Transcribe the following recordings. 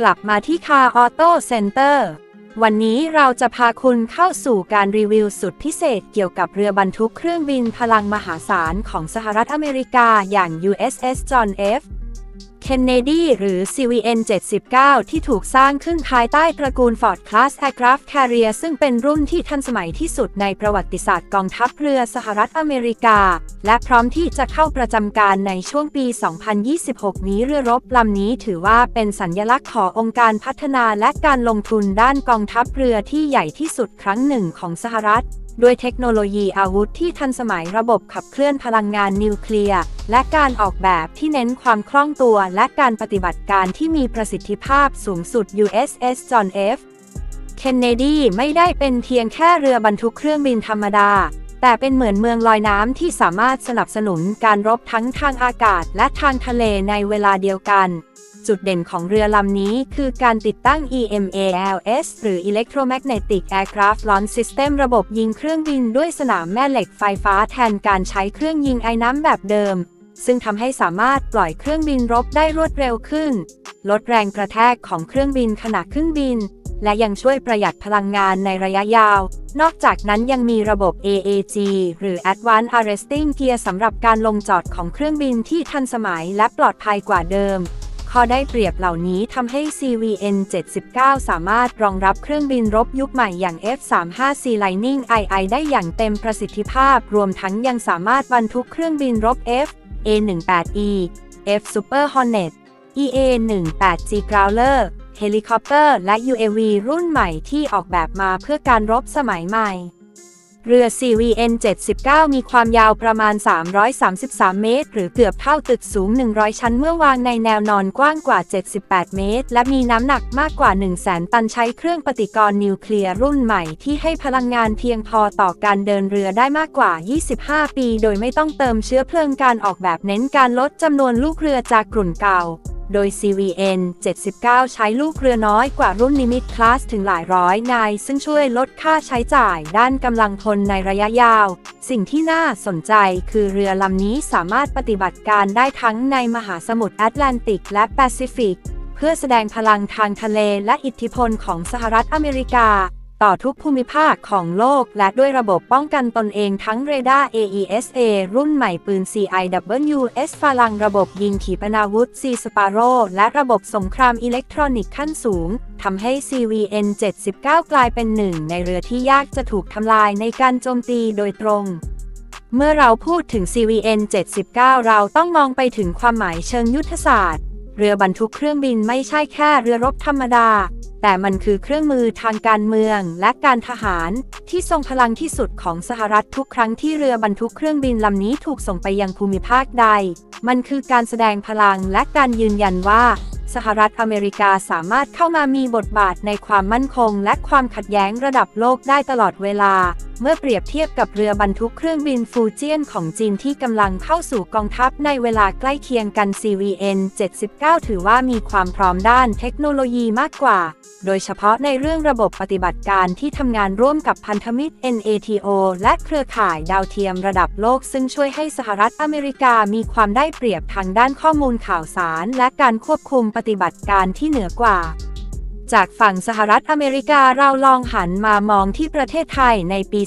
กลับมาที่คาออโต้เซ็นเตอร์วันนี้เราจะพาคุณเข้าสู่การรีวิวสุดพิเศษเกี่ยวกับเรือบรรทุกเครื่องบินพลังมหาศาลของสหรัฐอเมริกาอย่าง USS John F. Kennedy หรือ CVN 79 ที่ถูกสร้างขึ้นภายใต้ตระกูล Ford Class Aircraft Carrier ซึ่งเป็นรุ่นที่ทันสมัยที่สุดในประวัติศาสตร์กองทัพเรือสหรัฐอเมริกา และพร้อมที่จะเข้าประจำการในช่วงปี 2026 นี้เรือรบลำนี้ถือว่าเป็นสัญญลักษณ์ขององค์การพัฒนาและการลงทุนด้านกองทัพเรือที่ใหญ่ที่สุดครั้งหนึ่งของสหรัฐ ด้วยเทคโนโลยีอาวุธที่ทันสมัยระบบขับเคลื่อนพลังงานนิวเคลียร์และการออกแบบที่เน้นความคล่องตัวและการปฏิบัติการที่มีประสิทธิภาพสูงสุด USS John F. Kennedy ไม่ได้เป็นเพียงแค่เรือบรรทุกเครื่องบินธรรมดา แต่เป็นเหมือนเมืองลอยน้ำที่สามารถสนับสนุนการรบทั้งทางอากาศและทางทะเลในเวลาเดียวกัน จุดเด่นของเรือลำนี้คือการติดตั้ง EMALS หรือ Electromagnetic Aircraft Launch System ระบบยิงเครื่องบินด้วยสนามแม่เหล็กไฟฟ้าแทนการใช้เครื่องยิงไอ้น้ำแบบเดิม ซึ่งทำให้สามารถปล่อยเครื่องบินรบได้รวดเร็วขึ้น ลดแรงกระแทกของเครื่องบินขณะขึ้นบิน และยังช่วยประหยัดพลังงานในระยะยาว นอกจากนั้นยังมีระบบ AAG หรือ Advanced Arresting Gear สำหรับการลงจอดของเครื่องบินที่ทันสมัยและปลอดภัยกว่าเดิมข้อได้เปรียบเหล่านี้ทำให้ CVN 79 สามารถรองรับเครื่องบินรบยุคใหม่อย่าง F-35C Lightning II ได้อย่างเต็มประสิทธิภาพ รวมทั้งยังสามารถบรรทุกเครื่องบินรบ F A-18E F Super Hornet EA-18G Growler เฮลิคอปเตอร์และ UAV รุ่นใหม่ที่ออกแบบมาเพื่อการรบสมัยใหม่ เรือ CVN 79 มีความยาวประมาณ 333 เมตร หรือเกือบเท่าตึกสูง 100 ชั้นเมื่อวางในแนวนอนกว้างกว่า 78 เมตร และมีน้ำหนักมากกว่า 100,000 ตันใช้เครื่องปฏิกรณ์นิวเคลียร์รุ่นใหม่ที่ให้พลังงานเพียงพอต่อการเดินเรือได้มากกว่า 25 ปี โดยไม่ต้องเติมเชื้อเพลิงการออกแบบเน้นการลดจำนวนลูกเรือจากกลุ่นเก่า โดย CVN 79 ใช้ลูกเรือน้อยกว่ารุ่นลิมิตคลาสถึงหลายร้อยนาย ซึ่งช่วยลดค่าใช้จ่ายด้านกำลังพลในระยะยาว สิ่งที่น่าสนใจคือเรือลำนี้สามารถปฏิบัติการได้ทั้งในมหาสมุทรแอตแลนติกและแปซิฟิก เพื่อแสดงพลังทางทะเลและอิทธิพลของสหรัฐอเมริกา ต่อทุกภูมิภาคของโลก และด้วยระบบป้องกันตนเองทั้งเรดาร์ AESA รุ่นใหม่ปืน CIWS ฝรั่งระบบยิงขีปนาวุธ C Sparrow และระบบสงครามอิเล็กทรอนิกส์ขั้นสูงทำให้ CVN 79 กลายเป็นหนึ่งในเรือที่ยากจะถูกทำลายในการโจมตีโดยตรงเมื่อเราพูดถึง CVN 79 เราต้องมองไปถึงความหมายเชิงยุทธศาสตร์ เรือบรรทุกเครื่องบินไม่ใช่แค่เรือรบธรรมดา แต่มันคือเครื่องมือทางการเมืองและการทหาร ที่ทรงพลังที่สุดของสหรัฐทุกครั้งที่เรือบรรทุกเครื่องบินลำนี้ถูกส่งไปยังภูมิภาคใด มันคือการแสดงพลังและการยืนยันว่า สหรัฐอเมริกาสามารถเข้ามามีบทบาทในความมั่นคง และความขัดแย้งระดับโลกได้ตลอดเวลา เมื่อเปรียบเทียบกับเรือบรรทุกเครื่องบินฟูเจียนของจีนที่กำลังเข้าสู่กองทัพในเวลาใกล้เคียงกัน CVN 79 ถือว่ามีความพร้อมด้านเทคโนโลยีมากกว่า โดยเฉพาะในเรื่องระบบปฏิบัติการที่ทำงานร่วมกับพันธมิตร NATO และเครือข่ายดาวเทียมระดับโลก ซึ่งช่วยให้สหรัฐอเมริกามีความได้เปรียบทางด้านข้อมูลข่าวสาร และการควบคุมปฏิบัติการที่เหนือกว่า จากฝั่งสหรัฐอเมริกาเราลองหันมามองที่ประเทศไทยในปี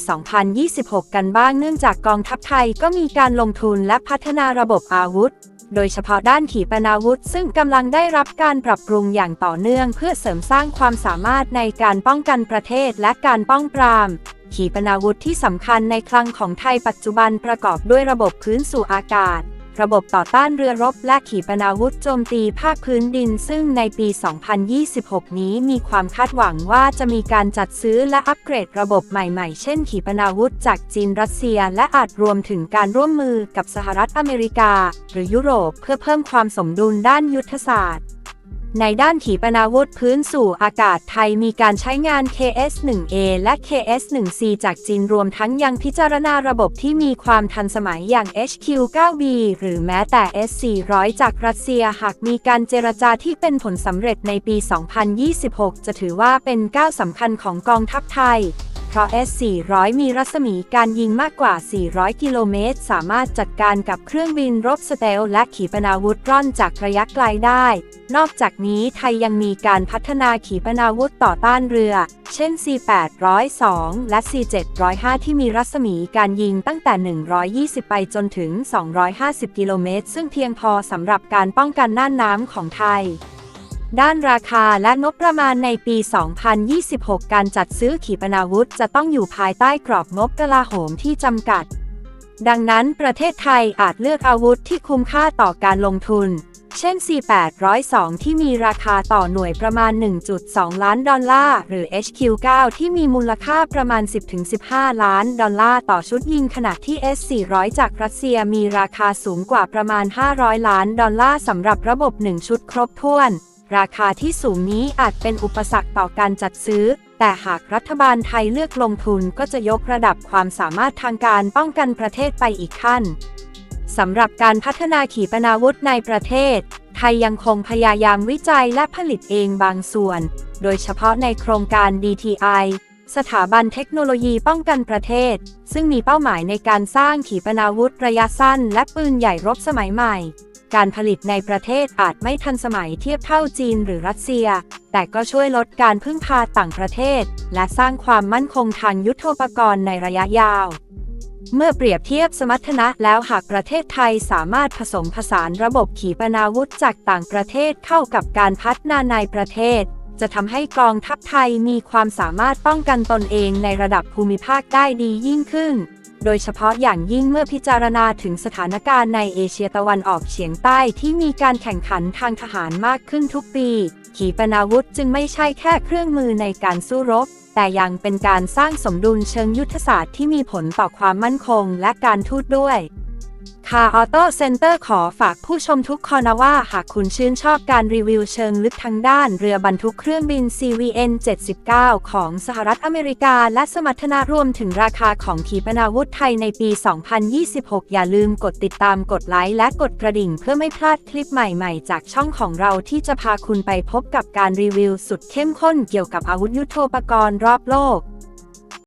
2026 กันบ้างเนื่องจากกองทัพไทยก็มีการลงทุนและพัฒนาระบบอาวุธ โดยเฉพาะด้านขีปนาวุธ ซึ่งกำลังได้รับการปรับปรุงอย่างต่อเนื่อง เพื่อเสริมสร้างความสามารถในการป้องกันประเทศและการป้องปรามขีปนาวุธที่สำคัญในคลังของไทยปัจจุบันประกอบด้วยระบบพื้นสู่อากาศ ระบบต่อต้านเรือรบและขีปนาวุธโจมตีภาคพื้นดิน ซึ่งในปี 2026 นี้มีความคาดหวังว่าจะมีการจัดซื้อและอัปเกรดระบบใหม่ๆ เช่น ขีปนาวุธจากจีนรัสเซีย และอาจรวมถึงการร่วมมือกับสหรัฐอเมริกา หรือยุโรปเพื่อเพิ่มความสมดุลด้านยุทธศาสตร์ ในด้านขีปนาวุธพื้นสู่อากาศไทยมีการใช้งาน KS-1A และ KS-1C จากจีนรวมทั้งยังพิจารณาระบบที่มีความทันสมัยอย่าง HQ-9B หรือแม้แต่ S-400 จากรัสเซียหากมีการเจรจาที่เป็นผลสำเร็จในปี 2026 จะถือว่าเป็นก้าวสำคัญของกองทัพไทย ราะ S-400 มีรัศมีการยิงมากกว่า 400 กิโลเมตร สามารถจัดการกับเครื่องบินรบสเตลและขีปนาวุธร่อนจากระยะไกลได้ นอกจากนี้ไทยยังมีการพัฒนาขีปนาวุธต่อต้านเรือ เช่น C-802 และ C-705 ที่มีรัศมีการยิงตั้งแต่ 120 ไปจนถึง 250 กิโลเมตร ซึ่งเพียงพอสำหรับการป้องกันน่านน้ำของไทย ด้านราคาและงบประมาณในปี 2026 การจัดซื้อขีปนาวุธจะต้องอยู่ภายใต้กรอบงบกลาโหมที่จำกัด ดังนั้นประเทศไทยอาจเลือกอาวุธที่คุ้มค่าต่อการลงทุน เช่น C802 ที่มีราคาต่อหน่วยประมาณ 1.2 ล้านดอลลาร์ หรือ HQ9 ที่มีมูลค่าประมาณ 10-15 ล้านดอลลาร์ต่อชุดยิงขณะที่ S400 จากรัสเซียมีราคาสูงกว่าประมาณ 500 ล้านดอลลาร์สำหรับระบบ 1 ชุดครบถ้วน ราคาที่สูงนี้อาจเป็นอุปสรรคต่อการจัดซื้อ แต่หากรัฐบาลไทยเลือกลงทุนก็จะยกระดับความสามารถทางการป้องกันประเทศไปอีกขั้นสำหรับการพัฒนาขีปนาวุธในประเทศ ไทยยังคงพยายามวิจัยและผลิตเองบางส่วน โดยเฉพาะในโครงการ DTI สถาบันเทคโนโลยีป้องกันประเทศ ซึ่งมีเป้าหมายในการสร้างขีปนาวุธระยะสั้นและปืนใหญ่รบสมัยใหม่ การผลิตในประเทศอาจไม่ทันสมัยเทียบเท่าจีนหรือรัสเซีย แต่ก็ช่วยลดการพึ่งพาต่างประเทศ และสร้างความมั่นคงทางยุทโธปกรณ์ในระยะยาว เมื่อเปรียบเทียบสมรรถนะแล้วหากประเทศไทยสามารถผสมผสานระบบขีปนาวุธจากต่างประเทศเข้ากับการพัฒนาในประเทศ จะทำให้กองทัพไทยมีความสามารถป้องกันตนเองในระดับภูมิภาคได้ดียิ่งขึ้น โดยเฉพาะอย่างยิ่งเมื่อพิจารณาถึงสถานการณ์ในเอเชียตะวันออกเฉียงใต้ที่มีการแข่งขันทางทหารมากขึ้นทุกปี ขีปนาวุธจึงไม่ใช่แค่เครื่องมือในการสู้รบ แต่ยังเป็นการสร้างสมดุลเชิงยุทธศาสตร์ที่มีผลต่อความมั่นคงและการทูตด้วย คาออโต้เซ็นเตอร์ขอฝากผู้ชมทุกคนนะว่า หากคุณชื่นชอบการรีวิวเชิงลึกทางด้านเรือบรรทุกเครื่องบิน CVN 79 ของสหรัฐอเมริกา และสมรรถนะรวมถึงราคาของขีปนาวุธไทยในปี 2026 อย่าลืมกดติดตามกดไลค์และกดกระดิ่งเพื่อไม่พลาดคลิปใหม่ๆ จากช่องของเราที่จะพาคุณไปพบกับการรีวิวสุดเข้มข้นเกี่ยวกับอาวุธยุโทโธปกรณ์รอบโลก